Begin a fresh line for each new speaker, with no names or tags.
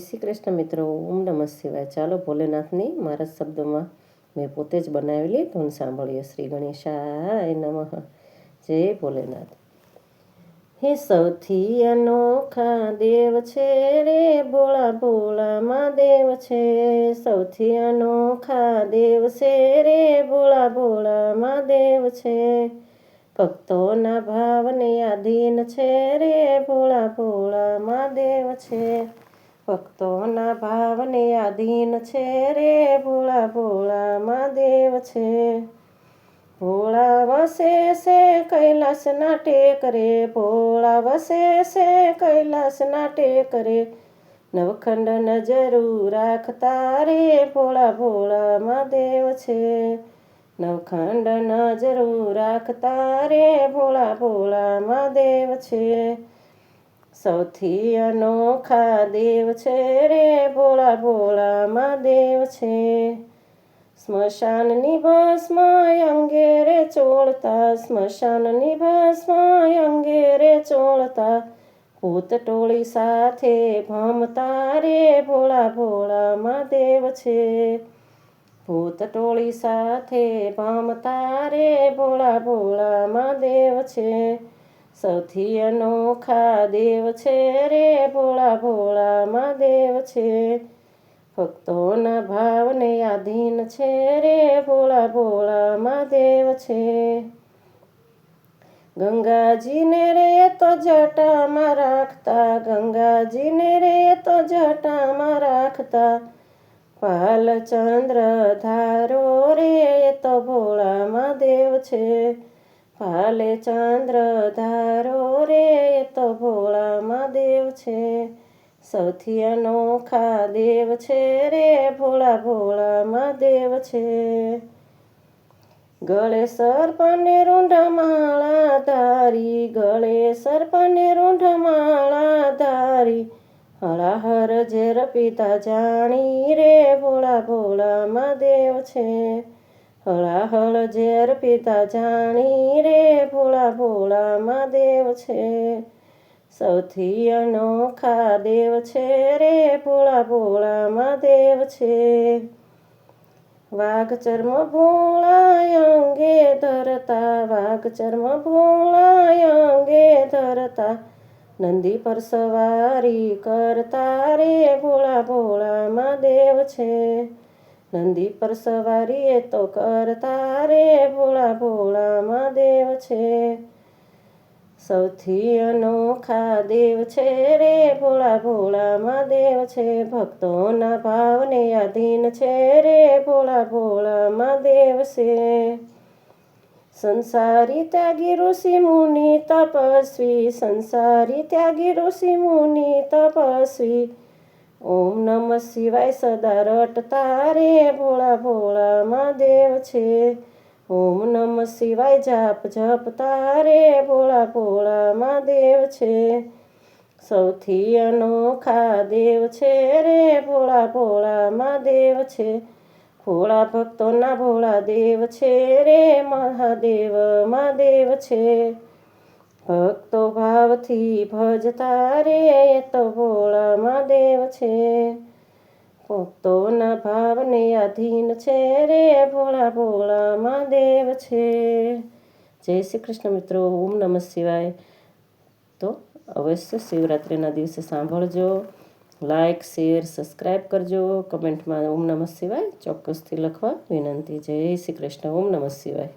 શ્રી કૃષ્ણ મિત્રો, ઓમ નમઃ શિવાય. ચાલો ભોલેનાથની મારા શબ્દોમાં મેં પોતે જ બનાવેલી ધૂન સાંભળીએ શ્રી ગણેશાય નમઃ. જય ભોલેનાથ. હે સૌથી અનોખા દેવ છે રે, ભોળા ભોળા મહાદેવ છે. સૌથી અનોખા દેવ છે રે, ભોળા ભોળા મહાદેવ છે. ભક્તોના ભાવને આધીન છે રે, ભોળા ભોળા મહાદેવ છે. ભક્તોના ભાવને આધીન છે રે, ભોળા ભોળા મહાદેવ છે. ભોળા વસે છે કૈલાસના ટેક રે ભોળા વસે છે કૈલાસના ટેક રે નવખંડ નજરું રાખતા રે, ભોળા ભોળા મહાદેવ છે. નવખંડ નજરું રાખતા રે, ભોળા ભોળા મહાદેવ છે. સૌથી અનોખા દેવ છે રે, ભોળા ભોળા મહાદેવ છે. સ્મશાનની ભસ્માય અંગે રે ચોળતા, સ્મશાનની ભસ્માય અંગે રે ચોળતા, ભૂત ટોળી સાથે ભમતા રે, ભોળા ભોળા મહાદેવ છે. ભૂત ટોળી સાથે ભમતા રે, ભોળા ભોળા મહાદેવ છે. સૌથી અનોખા દેવ છે રે ભોળા ભોળા મહાદેવ છે. ભક્તોના ભાવને આધીન છે રે ભોળા ભોળા મહાદેવ છે. ગંગાજીને રે તો જટામાં રાખતા, ગંગાજીને રે તો જટામાં રાખતા. પાલચંદ્ર ધારો રે તો ભોળા મહાદેવ છે. ભાલે ચંદ્ર ધારો રે તો ભોળા દેવ છે. સૌથી અનોખા દેવ છે રે, ભોળા ભોળા દેવ છે. ગળે સર્પને રૂંઢ માળા ધારી ગળે સર્પને રૂંઢ માળા ધારી. હળાહર ઝેર પિતા જાણી રે, ભોળા ભોળા દેવ છે. હળાહળ ઝેર પિતા જાણી રે ભોળા ભોળા મહાદેવ છે. સૌથી અનોખા દેવ છે રે ભોળા ભોળા મહાદેવ છે. વાઘ ચર્મ ભોળા અંગે ધરતા, વાઘ ચર્મ ભોળા અંગે ધરતા, નંદી પર સવારી કરતા રે ભોળા ભોળા મહાદેવ છે. નંદી પર સવારી એ તો કરતા રે ભોળા ભોળા મહાદેવ છે. સૌથી અનોખા દેવ છે રે, ભોળા ભોળા મહાદેવ છે. ભક્તોના ભાવને આધીન છે રે, ભોળા ભોળા મહાદેવ છે. સંસારી ત્યાગી ઋષિ મુનિ તપસ્વી, સંસારી ત્યાગી ઋષિ મુનિ તપસ્વી ઓમ નમઃ શિવાય સદા રટતા રે ભોળા ભોળા મહાદેવ છે. ઓમ નમઃ શિવાય જાપ જપતા રે ભોળા ભોળા મહાદેવ છે. સૌથી અનોખા દેવ છે રે ભોળા ભોળા મહાદેવ છે. ભોળા ભક્તોના ભોળા દેવ છે રે મહાદેવ મહાદેવ છે. ભક્તો ભાવથી ભજતા રે તો ભોળા મહાદેવ છે. ભક્તોના ભાવને આધીન છે રે, ભોળા ભોળા મહાદેવ છે. જય શ્રી કૃષ્ણ મિત્રો, ઓમ નમઃ શિવાય. તો અવશ્ય શિવરાત્રિના દિવસે સાંભળજો. લાઈક, શેર સબસ્ક્રાઈબ કરજો. કમેન્ટમાં ઓમ નમઃ શિવાય ચોક્કસથી લખવા વિનંતી. જય શ્રી કૃષ્ણ, ઓમ નમઃ શિવાય.